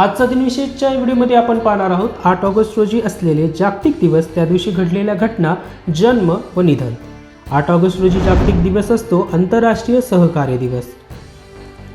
आजचा दिनविशेषच्या व्हिडिओमध्ये आपण पाहणार आहोत आठ ऑगस्ट रोजी असलेले जागतिक दिवस त्या दिवशी घडलेल्या घटना जन्म व निधन. आठ ऑगस्ट रोजी जागतिक दिवस असतो आंतरराष्ट्रीय सहकार्य दिवस.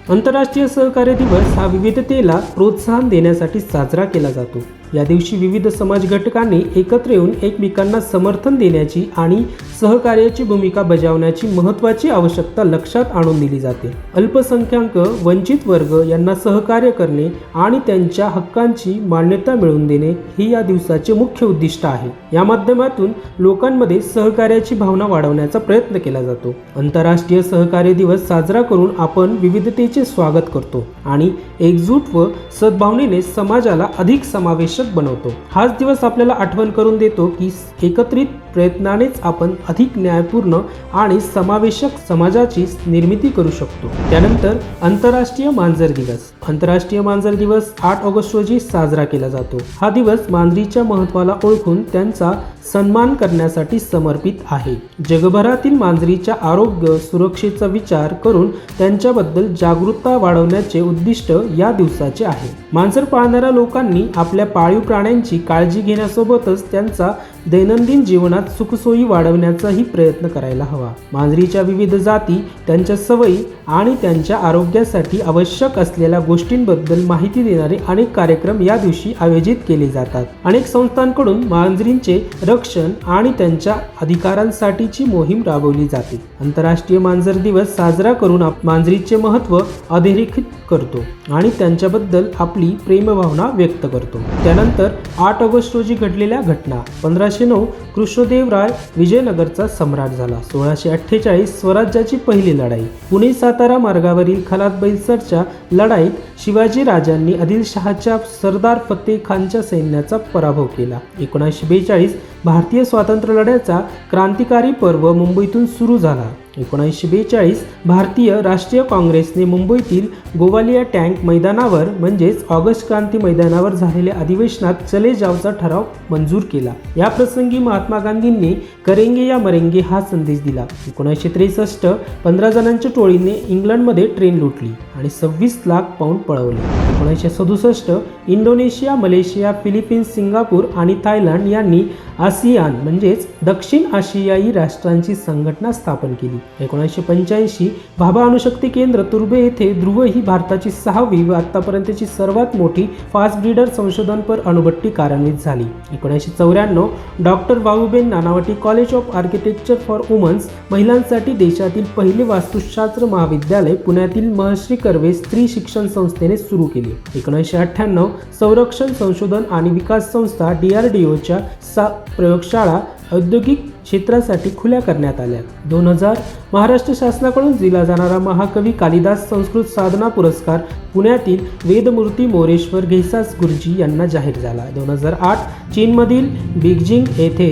आंतरराष्ट्रीय सहकार्य दिवस हा विविधतेला प्रोत्साहन देण्यासाठी साजरा केला जातो. या दिवशी विविध समाज घटकांनी एकत्र येऊन एकमेकांना समर्थन देण्याची आणि सहकार्याची भूमिका बजावण्याची महत्त्वाची आवश्यकता लक्षात आणून दिली जाते. अल्पसंख्याक वंचित वर्ग यांना सहकार्य करणे आणि त्यांच्या हक्कांची मान्यता मिळवून देणे ही या दिवसाचे मुख्य उद्दिष्ट आहे. या माध्यमातून लोकांमध्ये सहकार्याची भावना वाढवण्याचा प्रयत्न केला जातो. आंतरराष्ट्रीय सहकार्य दिवस साजरा करून आपण विविधतेचे स्वागत करतो आणि एकजूट व सद्भावनेने समाजाला अधिक समावेशक बनवतो. हाच दिवस आपल्याला आठवण करून देतो की एकत्रित प्रयत्नानेच आपण अधिक न्यायपूर्ण आणि समावेशक समाजाची निर्मिती करू शकतो. त्यानंतर आंतरराष्ट्रीय मांजर दिवस. आंतरराष्ट्रीय मांजर दिवस आठ ऑगस्ट रोजी साजरा केला जातो. हा दिवस मांजरीच्या महत्त्वाला ओळखून त्यांचा सन्मान करण्यासाठी समर्पित आहे. जगभरातील मांजरीच्या आरोग्य सुरक्षेचा विचार करून त्यांच्याबद्दल जागरूकता वाढवण्याचे उद्दिष्ट या दिवसाचे आहे. मांजर पाळणाऱ्या लोकांनी आपल्या पाळीव प्राण्यांची काळजी घेण्यासोबतच त्यांचा दैनंदिन जीवनात सुखसोयी वाढवण्याचाही प्रयत्न करायला हवा. मांजरीच्या विविध जाती त्यांच्या सवयी आणि त्यांच्या आरोग्यासाठी आवश्यक असलेल्या गोष्टींबद्दल माहिती देणारे अनेक कार्यक्रम या दिवशी आयोजित केले जातात. अनेक संस्थांकडून मांजरींचे रक्षण आणि त्यांच्या अधिकारांसाठीची मोहीम राबवली जाते. आंतरराष्ट्रीय मांजर दिवस साजरा करून मांजरीचे महत्त्व अधोरेखित करतो आणि त्यांच्याबद्दल आपली प्रेमभावना व्यक्त करतो. त्यानंतर आठ ऑगस्ट रोजी घडलेल्या घटना पंधराशे नऊ कृष्णदेवराय विजयनगरचा सम्राट झाला. सोळाशे अठ्ठेचाळीस स्वराज्याची पहिली लढाई. पुणे सातारा मार्गावरील खलात बैलसरच्या लढाईत शिवाजी राजांनी आदिलशहाच्या सरदार फतेह खानच्या सैन्याचा पराभव केला. एकोणीसशे बेचाळीस भारतीय स्वातंत्र्य लढ्याचा क्रांतिकारी पर्व मुंबईतून सुरू झाला. एकोणीसशे बेचाळीस भारतीय राष्ट्रीय काँग्रेसने मुंबईतील गोवालिया टँक मैदानावर म्हणजेच ऑगस्ट क्रांती मैदानावर झालेल्या अधिवेशनात चले जावचा ठराव मंजूर केला. या प्रसंगी महात्मा गांधींनी करेंगे या मरेंगे हा संदेश दिला. एकोणीसशे त्रेसष्ट पंधरा जणांच्या टोळीने इंग्लंडमध्ये ट्रेन लुटली आणि सव्वीस लाख पाऊंड पळवले. एकोणीसशे सदुसष्ट इंडोनेशिया मलेशिया फिलिपिन्स सिंगापूर आणि थायलंड यांनी आसियान म्हणजेच दक्षिण आशियाई राष्ट्रांची संघटना स्थापन केली. एकोणीसशे पंच्याऐंशी भाभा अणुशक्ती केंद्र तुर्बे येथे ध्रुव ही भारताची सहावी व आतापर्यंतची सर्वात मोठी फास्ट ब्रीडर संशोधनपर अणुभट्टी कार्यान्वित झाली. एकोणीसशे चौऱ्याण्णव doctor Wahuben Nanavati college of architecture for women's महिलांसाठी देशातील पहिले वास्तुशास्त्र महाविद्यालय पुण्यातील महर्षी कर्वे स्त्री शिक्षण संस्थेने सुरू केले. एकोणीसशे अठ्ठ्याण्णव संरक्षण संशोधन आणि विकास संस्था डी आर डी ओच्या सा प्रयोगशाळा औद्योगिक क्षेत्रासाठी खुल्या करण्यात आल्या. दोन हजार महाराष्ट्र शासनाकडून दिला जाणारा महाकवी कालिदास संस्कृत साधना पुरस्कार पुण्यातील वेदमूर्ती मोरेश्वर घेसास गुरुजी यांना जाहीर झाला. दोन हजार आठ चीनमधील बीजिंग येथे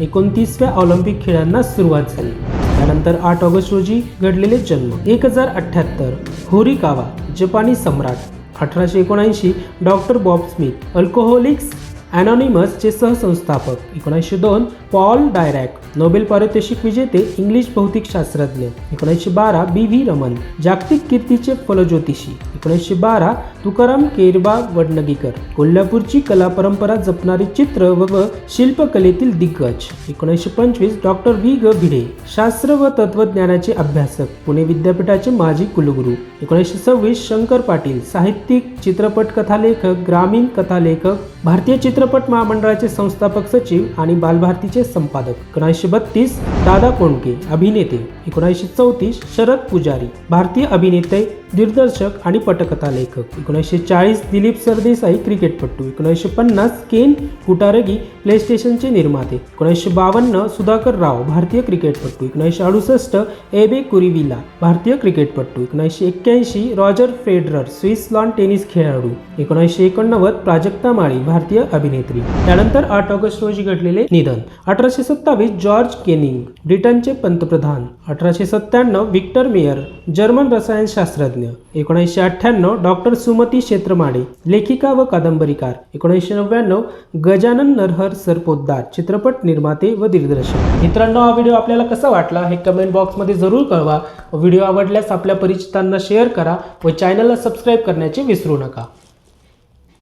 एकोणतीसव्या ऑलिम्पिक खेळांना सुरुवात झाली. त्यानंतर आठ ऑगस्ट रोजी घडलेले जन्म. एक हजार अठ्ठ्याहत्तर होरिकावा जपानी सम्राट. अठराशे एकोणऐंशी डॉक्टर बॉब स्मिथ अल्कोहोलिक्स अॅनॉनिमसचे सहसंस्थापक एकोणीसशे दोन पॉल डायरॅक नोबेल पारितोषिक विजेते इंग्लिश भौतिकशास्त्रज्ञ एकोणीसशे बारा बी व्ही रमन जागतिक कीर्तीचे फलज्योतिषी एकोणीसशे बारा तुकाराम केरबा वडनगीकर कोल्हापूरची कला परंपरा जपणारी चित्र व शिल्पकलेतील दिग्गज एकोणीसशे पंचवीस डॉक्टर व्ही ग भिडे शास्त्र व तत्वज्ञानाचे अभ्यासक पुणे विद्यापीठाचे माजी कुलगुरू एकोणीसशे सव्वीस शंकर पाटील साहित्यिक चित्रपट कथालेखक ग्रामीण कथालेखक भारतीय चित्र चित्रपट महामंडळाचे संस्थापक सचिव आणि बालभारतीचे संपादक. एकोणीसशे बत्तीस दादा कोंडके अभिनेते. एकोणीसशे चौतीस शरद पुजारी. भारतीय अभिनेते दिग्दर्शक आणि पटकथा लेखक एकोणीसशे चाळीस दिलीप सरदेसाई क्रिकेटपटू. एकोणीसशे पन्नास केन कुटारगी प्ले स्टेशनचे निर्माते. एकोणीसशे बावन्न सुधाकर राव भारतीय क्रिकेटपटू. एकोणीसशे अडुसष्ट एबे कुरिविला भारतीय क्रिकेटपटू. एकोणीसशे एक्क्याऐंशी Roger Federer Swiss lawn tennis खेळाडू. एकोणीसशे एकोणनव्वद प्राजक्ता माळी भारतीय अभिनेत्री. त्यानंतर आठ ऑगस्ट रोजी घडलेले निधन. अठराशे सत्तावीस जॉर्ज केनिंग ब्रिटनचे पंतप्रधान. अठराशे सत्त्याण्णव विक्टर मेयर जर्मन रसायनशास्त्रज्ञ. एकोणीसशे अठ्ठ्याण्णव डॉक्टर सुमती क्षेत्रमाडे लेखिका व कादंबरीकार. एकोणीसशे नव्याण्णव गजानन नरहर सरपोतदार चित्रपट निर्माते व दिग्दर्शक. मित्रांनो हा व्हिडिओ आपल्याला कसा वाटला हे कमेंट बॉक्समध्ये जरूर कळवा. व्हिडिओ आवडल्यास आपल्या परिचितांना शेअर करा व चॅनलला सबस्क्राईब करण्याचे विसरू नका.